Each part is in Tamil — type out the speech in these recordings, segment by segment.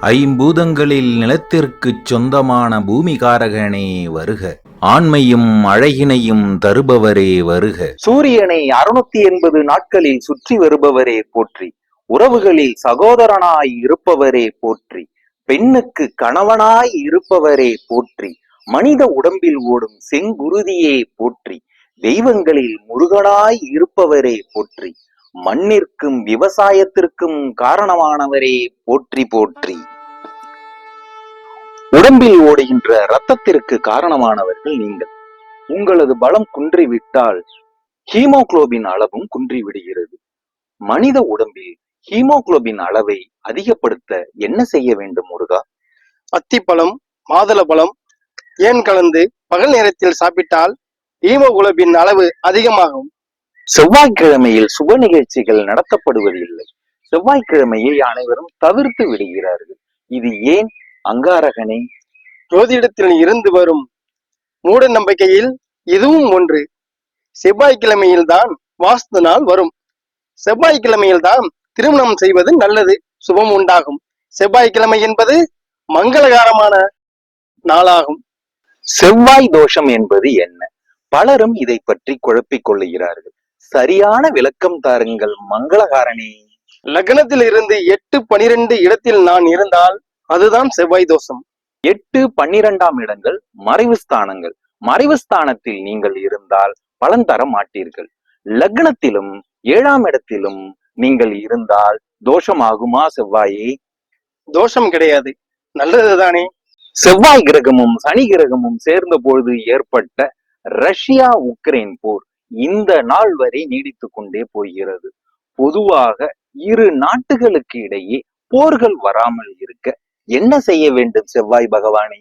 ஐம்பூதங்களில் நிலத்திற்குச் சொந்தமான பூமிகாரகனே வருக. ஆண்மையும் அழகினையும் தருபவரே வருக. சூரியனை அறுநூத்தி எண்பது நாட்களில் சுற்றி வருபவரே போற்றி. உறவுகளில் சகோதரனாய் இருப்பவரே போற்றி. பெண்ணுக்கு கணவனாய் இருப்பவரே போற்றி. மனித உடம்பில் ஓடும் செங்குருதியே போற்றி. தெய்வங்களில் முருகனாய் இருப்பவரே போற்றி. மண்ணிற்கும் விவசாயத்திற்கும் காரணமானவரே போற்றி போற்றி. உடம்பில் ஓடுகின்ற இரத்தத்திற்கு காரணமானவர்கள் நீங்கள். உங்களது பலம் குன்றிவிட்டால் ஹீமோகுளோபின் அளவும் குன்றிவிடுகிறது. மனித உடம்பில் ஹீமோகுளோபின் அளவை அதிகப்படுத்த என்ன செய்ய வேண்டும் முருகா? அத்திப்பழம் மாதுளப்பழம் ஏன் கலந்து பகல் நேரத்தில் சாப்பிட்டால் ஹீமோகுளோபின் அளவு அதிகமாகும்? செவ்வாய்க்கிழமையில் சுப நிகழ்ச்சிகள் நடத்தப்படுவதில்லை. செவ்வாய்க்கிழமையை அனைவரும் தவிர்த்து விடுகிறார்கள். இது ஏன்? அங்காரகனே. ஜோதிடத்தில் இருந்து வரும் மூட நம்பிக்கையில் இதுவும் ஒன்று. செவ்வாய்க்கிழமையில்தான் வாஸ்து நாள் வரும். செவ்வாய்க்கிழமையில்தான் திருமணம் செய்வது நல்லது சுபம் உண்டாகும். செவ்வாய்க்கிழமை என்பது மங்களகரமான நாளாகும். செவ்வாய் தோஷம் என்பது என்ன? பலரும் இதை பற்றி குழப்பிக் கொள்ளுகிறார்கள். சரியான விளக்கம் தாருங்கள் மங்களகாரனே லக்னத்தில் இருந்து எட்டு பனிரெண்டு இடத்தில் நான் இருந்தால் அதுதான் செவ்வாய் தோஷம். எட்டு பன்னிரெண்டாம் இடங்கள் மறைவு ஸ்தானங்கள். மறைவு ஸ்தானத்தில் நீங்கள் இருந்தால் பலன் தர மாட்டீர்கள். லக்னத்திலும் ஏழாம் இடத்திலும் நீங்கள் இருந்தால் தோஷமாகுமா செவ்வாயே? தோஷம் கிடையாது. நல்லதுதானே? செவ்வாய் கிரகமும் சனி கிரகமும் சேர்ந்த பொழுது ஏற்பட்ட ரஷ்யா உக்ரைன் போர் இந்த நாள் வரை நீடித்துக் கொண்டே போகிறது. பொதுவாக இரு நாட்டுகளுக்கு இடையே போர்கள் வராமல் இருக்க என்ன செய்ய வேண்டும் செவ்வாய் பகவானே?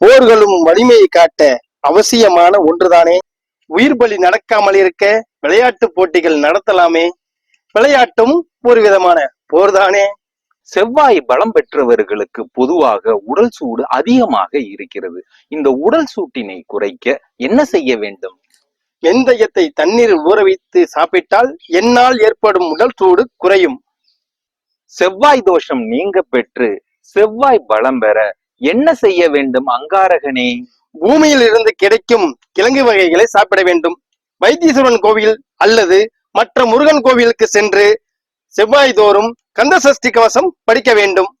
போர்களும் வலிமையை காட்ட அவசியமான ஒன்றுதானே? உயிர் பலி நடக்காமல் இருக்க விளையாட்டு போட்டிகள் நடத்தலாமே? விளையாட்டும் ஒரு விதமான போர்தானே? செவ்வாய் பலம் பெற்றவர்களுக்கு பொதுவாக உடல் சூடு அதிகமாக இருக்கிறது. இந்த உடல் சூட்டினை குறைக்க என்ன செய்ய வேண்டும்? வெந்தயத்தை தண்ணீர் ஊற வைத்து சாப்பிட்டால் என்னால் ஏற்படும் உடல் சூடு குறையும். செவ்வாய் தோஷம் நீங்க பெற்று செவ்வாய் பலம் பெற என்ன செய்ய வேண்டும் அங்காரகனே? பூமியில் இருந்து கிடைக்கும் கிழங்கு வகைகளை சாப்பிட வேண்டும். வைத்தீஸ்வரன் கோவில் அல்லது மற்ற முருகன் கோவிலுக்கு சென்று செவ்வாய் தோறும் கந்த சஷ்டி கவசம் படிக்க வேண்டும்.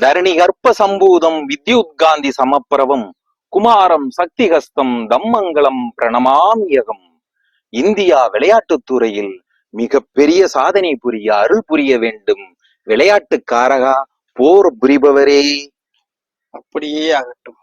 தரணி கர்ப்ப சம்பூதம் வித்யுத் காந்தி சமப்பிரபம். குமாரம் சக்திஹஸ்தம் தம்மங்கலம் பிரணமாமியகம் இந்தியா விளையாட்டுத் துறையில் மிக பெரிய சாதனை புரிய அருள் புரிய வேண்டும். விளையாட்டுக்காரகா போர் புரிபவரே. அப்படியே ஆகட்டும்.